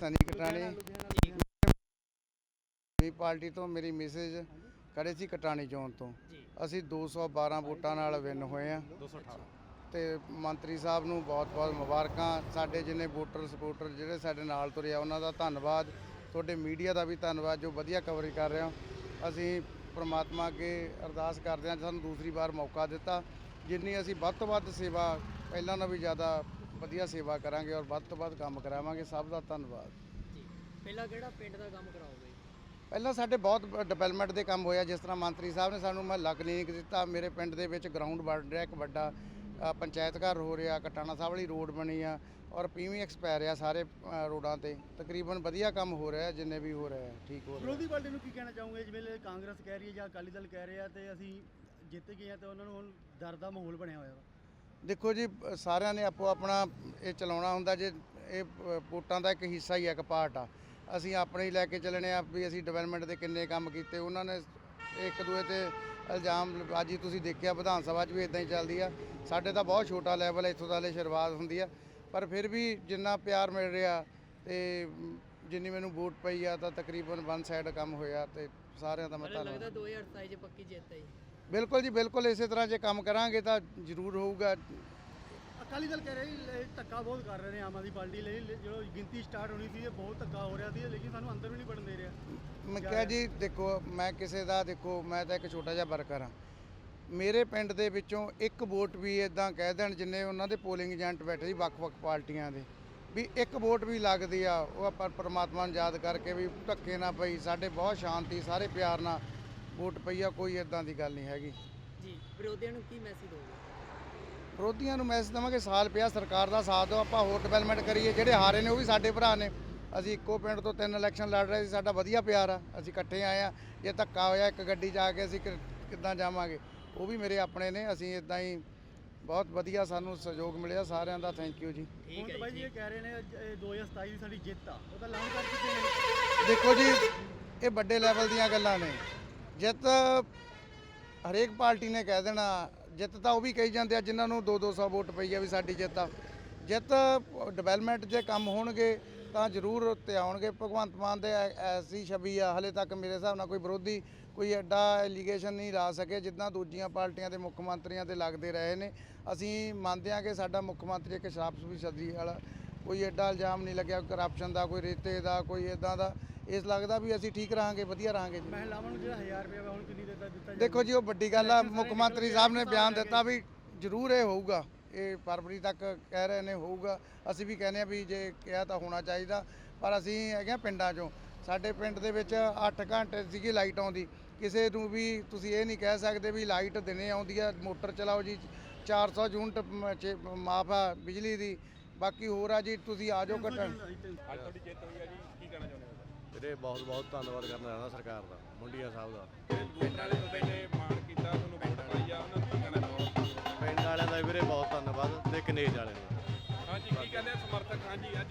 ਸਨੀ ਕਟਾਣੀ। ਵੀ party ਤੋਂ ਮੇਰੀ message ਖੜੇ ਸੀ ਕਟਾਣੀ ਚੋਣ ਤੋਂ। ਅਸੀਂ 212 ਵੋਟਾਂ ਨਾਲ ਵਿਨ ਹੋਏ ਆ। 218 ਤੇ ਮੰਤਰੀ ਸਾਹਿਬ ਨੂੰ ਬਹੁਤ-ਬਹੁਤ ਮੁਬਾਰਕਾਂ। ਸਾਡੇ ਜਿੰਨੇ ਵੋਟਰ ਸਪੋਰਟਰ ਜਿਹੜੇ ਸਾਡੇ ਨਾਲ ਤੁਰੇ ਆ ਉਹਨਾਂ ਦਾ ਧੰਨਵਾਦ। ਤੁਹਾਡੇ ਮੀਡੀਆ ਦਾ ਵੀ ਧੰਨਵਾਦ ਜੋ ਵਧੀਆ ਕਵਰੇਜ ਕਰ ਰਹੇ ਹੋ। ਅਸੀਂ ਪ੍ਰਮਾਤਮਾ ਅੱਗੇ ਅਰਦਾਸ ਕਰਦੇ ਹਾਂ ਸਾਨੂੰ ਦੂਸਰੀ ਵਾਰ ਮੌਕਾ ਦਿੱਤਾ। ਜਿੰਨੀ ਅਸੀਂ ਵੱਧ ਤੋਂ ਵੱਧ ਸੇਵਾ ਪਹਿਲਾਂ ਨਾਲੋਂ ਵੀ ਜ਼ਿਆਦਾ ਵਧੀਆ ਸੇਵਾ ਕਰਾਂਗੇ ਔਰ ਵੱਧ ਤੋਂ ਵੱਧ ਕੰਮ ਕਰਾਵਾਂਗੇ। ਸਭ ਦਾ ਧੰਨਵਾਦ। ਜੀ। ਪਹਿਲਾਂ ਕਿਹੜਾ ਪਿੰਡ ਦਾ ਕੰਮ ਕਰਾਓਗੇ? ਪਹਿਲਾਂ ਸਾਡੇ ਬਹੁਤ ਡਿਵੈਲਪਮੈਂਟ ਦੇ ਕੰਮ ਹੋਇਆ ਜਿਸ ਤਰ੍ਹਾਂ ਮੰਤਰੀ ਸਾਹਿਬ ਨੇ ਸਾਨੂੰ ਮਹੱਲਾ ਕਲੀਨਿਕ ਦਿੱਤਾ। ਮੇਰੇ ਪਿੰਡ ਦੇ ਵਿੱਚ ਗਰਾਊਂਡ ਬਣ ਰਿਹਾ ਇੱਕ ਵੱਡਾ ਪੰਚਾਇਤ ਘਰ ਹੋ ਰਿਹਾ ਕਟਾਣਾ ਸਾਹਿਬ ਵਾਲੀ ਰੋਡ ਬਣੀ ਆ ਔਰ ਪੀਵੀ ਐਕਸਪਾਇਰ ਆ ਸਾਰੇ ਰੋਡਾਂ ਤੇ। ਤਕਰੀਬਨ ਵਧੀਆ ਕੰਮ ਹੋ ਰਿਹਾ ਜਿੰਨੇ ਵੀ ਹੋ ਰਿਹਾ ਠੀਕ ਹੋ ਰਿਹਾ। ਵਿਰੋਧੀ ਪਾਰਟੀ ਨੂੰ ਕੀ ਕਹਿਣਾ ਚਾਹੋਗੇ? ਜਿਵੇਂ ਕਾਂਗਰਸ ਕਹਿ ਰਹੀ ਹੈ ਜਾਂ ਅਕਾਲੀ ਦਲ ਕਹਿ ਰਿਹਾ ਤੇ ਅਸੀਂ ਜਿੱਤ ਗਏ ਆ ਤੇ ਉਹਨਾਂ ਨੂੰ ਹੁਣ ਡਰ ਦਾ ਮਾਹੌਲ ਬਣਿਆ ਹੋਇਆ ਵਾ। ਦੇਖੋ ਜੀ ਸਾਰਿਆਂ ਨੇ ਆਪੋ ਆਪਣਾ ਇਹ ਚਲਾਉਣਾ ਹੁੰਦਾ ਜੇ ਇਹ ਵੋਟਾਂ ਦਾ ਇੱਕ ਹਿੱਸਾ ਹੀ ਆ, ਇੱਕ ਪਾਰਟ ਆ। ਅਸੀਂ ਆਪਣੇ ਹੀ ਲੈ ਕੇ ਚੱਲਣੇ ਆ ਵੀ ਅਸੀਂ ਡਿਵੈਲਪਮੈਂਟ ਦੇ ਕਿੰਨੇ ਕੰਮ ਕੀਤੇ ਉਹਨਾਂ ਨੇ ਇੱਕ ਦੂਏ ਤੇ ਇਲਜ਼ਾਮ ਬਾਜੀ ਤੁਸੀਂ ਦੇਖਿਆ ਵਿਧਾਨ ਸਭਾ 'ਚ ਵੀ ਇਦਾਂ ਹੀ ਚੱਲਦੀ ਆ। ਸਾਡੇ ਤਾਂ ਬਹੁਤ ਛੋਟਾ ਲੈਵਲ ਇੱਥੋਂ ਦਾ ਹਲੇ ਸ਼ੁਰੂਆਤ ਹੁੰਦੀ ਆ। ਪਰ ਫਿਰ ਵੀ ਜਿੰਨਾ ਪਿਆਰ ਮਿਲ ਰਿਹਾ ਤੇ ਜਿੰਨੀ ਮੈਨੂੰ ਵੋਟ ਪਈ ਆ ਤਾਂ ਤਕਰੀਬਨ ਵਨ ਸਾਈਡ ਕੰਮ ਹੋਇਆ ਤੇ ਸਾਰਿਆਂ ਦਾ ਮੈਂ ਮੈਨੂੰ ਧੰਨਵਾਦ। ਲੱਗਦਾ 2027 ਚ ਪੱਕੀ ਜਿੱਤ ਹੈ ਜੀ ਬਿਲਕੁਲ ਜੀ ਬਿਲਕੁਲ ਇਸੇ ਤਰ੍ਹਾਂ ਜੇ ਕੰਮ ਕਰਾਂਗੇ ਤਾਂ ਜ਼ਰੂਰ ਹੋਊਗਾ। ਅਕਾਲੀ ਦਲ ਕਹਿ ਰਿਹਾ ਧੱਕਾ ਬਹੁਤ ਕਰ ਰਹੇ ਨੇ ਆਮ ਆਦਮੀ ਪਾਰਟੀ ਲਈ ਜਦੋਂ ਗਿਣਤੀ ਸਟਾਰਟ ਹੋਣੀ ਸੀ ਇਹ ਬਹੁਤ ਧੱਕਾ ਹੋ ਰਿਹਾ ਸੀ ਲੇਕਿਨ ਸਾਨੂੰ ਅੰਦਰ ਵੀ ਨਹੀਂ ਵੜਨ ਦੇ ਰਿਹਾ। ਮੈਂ ਕਿਹਾ ਜੀ ਦੇਖੋ ਮੈਂ ਕਿਸੇ ਦਾ ਦੇਖੋ ਮੈਂ ਤਾਂ ਇੱਕ ਛੋਟਾ ਜਿਹਾ ਵਰਕਰ ਹਾਂ। ਮੇਰੇ ਪਿੰਡ ਦੇ ਵਿੱਚੋਂ ਇੱਕ ਵੋਟ ਵੀ ਇਦਾਂ ਕਹਿ ਦੇਣ ਜਿੰਨੇ ਉਹਨਾਂ ਦੇ ਪੋਲਿੰਗ ਏਜੰਟ ਬੈਠੇ ਸੀ ਵੱਖ-ਵੱਖ ਪਾਰਟੀਆਂ ਦੇ। ਵੀ ਇੱਕ ਵੋਟ ਵੀ ਲੱਗਦੀ ਆ ਉਹ ਆਪਾਂ ਪਰਮਾਤਮਾ ਨੂੰ ਯਾਦ ਕਰਕੇ ਵੀ ਧੱਕੇ ਨਾ ਪਈ ਸਾਡੇ ਬਹੁਤ ਸ਼ਾਂਤੀ ਸਾਰੇ ਪਿਆਰ ਨਾਲ ਵੋਟ ਪਈ ਆ ਕੋਈ ਇਦਾਂ ਦੀ ਗੱਲ ਨਹੀਂ ਹੈਗੀ। ਜੀ ਵਿਰੋਧੀਆਂ ਨੂੰ ਕੀ ਮੈਸੇਜ ਦੋਗੇ ਵਿਰੋਧੀਆਂ ਨੂੰ ਮੈਸੇਜ ਦੇਵਾਂਗੇ ਸਾਲ ਪਿਆ ਸਰਕਾਰ ਦਾ ਸਾਥ ਦਿਓ ਆਪਾਂ ਹੋਰ ਡਿਵੈਲਪਮੈਂਟ ਕਰੀਏ ਜਿਹੜੇ ਹਾਰੇ ਨੇ ਉਹ ਵੀ ਸਾਡੇ ਭਰਾ ਨੇ। ਅਸੀਂ ਇੱਕੋ ਪਿੰਡ ਤੋਂ ਤਿੰਨ ਇਲੈਕਸ਼ਨ ਲੜ ਰਹੇ ਸੀ ਸਾਡਾ ਵਧੀਆ ਪਿਆਰ ਆ ਅਸੀਂ ਇਕੱਠੇ ਆਏ ਆ। ਜੇ ਧੱਕਾ ਹੋਇਆ ਇੱਕ ਗੱਡੀ 'ਚ ਆ ਕੇ ਅਸੀਂ ਕਿ- ਕਿੱਦਾਂ ਜਾਵਾਂਗੇ? ਉਹ ਵੀ ਮੇਰੇ ਆਪਣੇ ਨੇ ਅਸੀਂ ਇਦਾਂ ਹੀ ਬਹੁਤ ਵਧੀਆ ਸਾਨੂੰ ਸਹਿਯੋਗ ਮਿਲਿਆ ਸਾਰਿਆਂ ਦਾ ਥੈਂਕ ਯੂ ਜੀ। ਹੁਣ ਠੀਕ ਤਾਂ ਹੈ ਬਾਈ ਜੀ ਜੀ ਇਹ ਕਹਿ ਰਹੇ ਨੇ ਇਹ 2027 ਦੀ ਸਾਡੀ ਜਿੱਤ ਆ। ਉਹਦਾ ਐਲਾਨ ਕਰ ਚੁੱਕੇ ਨੇ। ਦੇਖੋ ਜੀ ਇਹ ਵੱਡੇ ਲੈਵਲ ਦੀਆਂ ਗੱਲਾਂ ਨੇ। ਜਿੱਤ ਹਰੇਕ ਪਾਰਟੀ ਨੇ ਕਹਿ ਦੇਣਾ, ਜਿੱਤ ਤਾਂ ਉਹ ਵੀ ਕਹੀ ਜਾਂਦੇ ਆ ਜਿਨ੍ਹਾਂ ਨੂੰ 2-200 ਵੋਟ ਪਈ ਆ ਵੀ ਸਾਡੀ ਜਿੱਤ ਆ। ਜਿੱਤ ਡਿਵੈਲਪਮੈਂਟ ਦੇ ਕੰਮ ਹੋਣਗੇ ਤਾਂ ਜ਼ਰੂਰ ਉੱਤੇ ਆਉਣਗੇ। ਭਗਵੰਤ ਮਾਨ ਦੇ ਐ- ਐਸੀ ਛਵੀ ਆ, ਹਲੇ ਤੱਕ ਮੇਰੇ ਹਿਸਾਬ ਨਾਲ ਕੋਈ ਵਿਰੋਧੀ, ਕੋਈ ਐਡਾ ਐਲੀਗੇਸ਼ਨ ਨਹੀਂ ਲਾ ਸਕੇ ਜਿੱਦਾਂ ਦੂਜੀਆਂ ਪਾਰਟੀਆਂ ਦੇ ਮੁੱਖ ਮੰਤਰੀਆਂ 'ਤੇ ਲੱਗਦੇ ਰਹੇ ਨੇ। ਅਸੀਂ ਮੰਨਦੇ ਹਾਂ ਕਿ ਸਾਡਾ ਮੁੱਖ ਮੰਤਰੀ ਇੱਕ ਸ਼ਰਾਬ ਵੀ ਸਦੀ ਵਾਲਾ, ਕੋਈ ਐਡਾ ਇਲਜ਼ਾਮ ਨਹੀਂ ਲੱਗਿਆ ਕਰਪਸ਼ਨ ਦਾ, ਕੋਈ ਰੇਤੇ ਦਾ, ਕੋਈ ਇਦਾਂ ਦਾ। ਇਸ ਲੱਗਦਾ ਵੀ ਅਸੀਂ ਠੀਕ ਰਹਾਂਗੇ ਵਧੀਆ ਰਹਾਂਗੇ ਜੀ। ਮਹਿਲਾਵਾਂ ਨੂੰ ਜਿਹੜਾ 1000 ਰੁਪਏ ਵਾ ਹੁਣ ਕਿੰਨੀ ਦਿੱਤਾ ਦਿੱਤਾ ਦੇਖੋ ਜੀ ਉਹ ਵੱਡੀ ਗੱਲ ਆ ਮੁੱਖ ਮੰਤਰੀ ਸਾਹਿਬ ਨੇ ਬਿਆਨ ਦਿੱਤਾ ਵੀ ਜ਼ਰੂਰ ਇਹ ਹੋਊਗਾ। ਇਹ ਫਰਵਰੀ ਤੱਕ ਕਹਿ ਰਹੇ ਨੇ ਹੋਊਗਾ। ਅਸੀਂ ਵੀ ਕਹਿੰਦੇ ਆ ਵੀ ਜੇ ਕਿਹਾ ਤਾਂ ਹੋਣਾ ਚਾਹੀਦਾ ਪਰ ਅਸੀਂ ਹੈਗੇ ਆ ਪਿੰਡਾਂ 'ਚੋਂ। ਸਾਡੇ ਪਿੰਡ ਦੇ ਵਿੱਚ 8 ਘੰਟੇ ਸੀਗੀ ਲਾਈਟ ਆਉਂਦੀ। ਕਿਸੇ ਨੂੰ ਵੀ ਤੁਸੀਂ ਇਹ ਨਹੀਂ ਕਹਿ ਸਕਦੇ ਵੀ ਲਾਈਟ ਦਿਨੇ ਆਉਂਦੀ ਆ ਮੋਟਰ ਚਲਾਓ ਜੀ 400 ਯੂਨਿਟ ਮਾਫ ਆ ਬਿਜਲੀ ਦੀ। ਬਾਕੀ ਹੋਰ ਆ ਜੀ ਤੁਸੀਂ ਆ ਜਾਓ ਘਟਣ ਵੀਰੇ ਬਹੁਤ ਬਹੁਤ ਧੰਨਵਾਦ ਕਰਨਾ ਚਾਹੁੰਦਾ ਸਰਕਾਰ ਦਾ ਮੁੰਡੀਆਂ ਸਾਹਿਬ ਦਾ। ਪਿੰਡ ਵਾਲੇ ਬੰਦੇ ਨੇ ਮਾਣ ਕੀਤਾ ਤੁਹਾਨੂੰ ਵੋਟ ਪਾਈ ਆ ਉਹਨਾਂ ਨੂੰ ਕੀ ਕਹਿਣਾ ਚਾਹੋਗੇ ਪਿੰਡ ਵਾਲਿਆਂ ਦਾ ਵੀਰੇ ਬਹੁਤ ਧੰਨਵਾਦ ਤੇ ਕਨੇਜ ਵਾਲਿਆਂ ਦਾ। ਹਾਂਜੀ ਕੀ ਕਹਿੰਦੇ ਆ ਸਮਰਥਕ? ਹਾਂਜੀ ਅੱਜ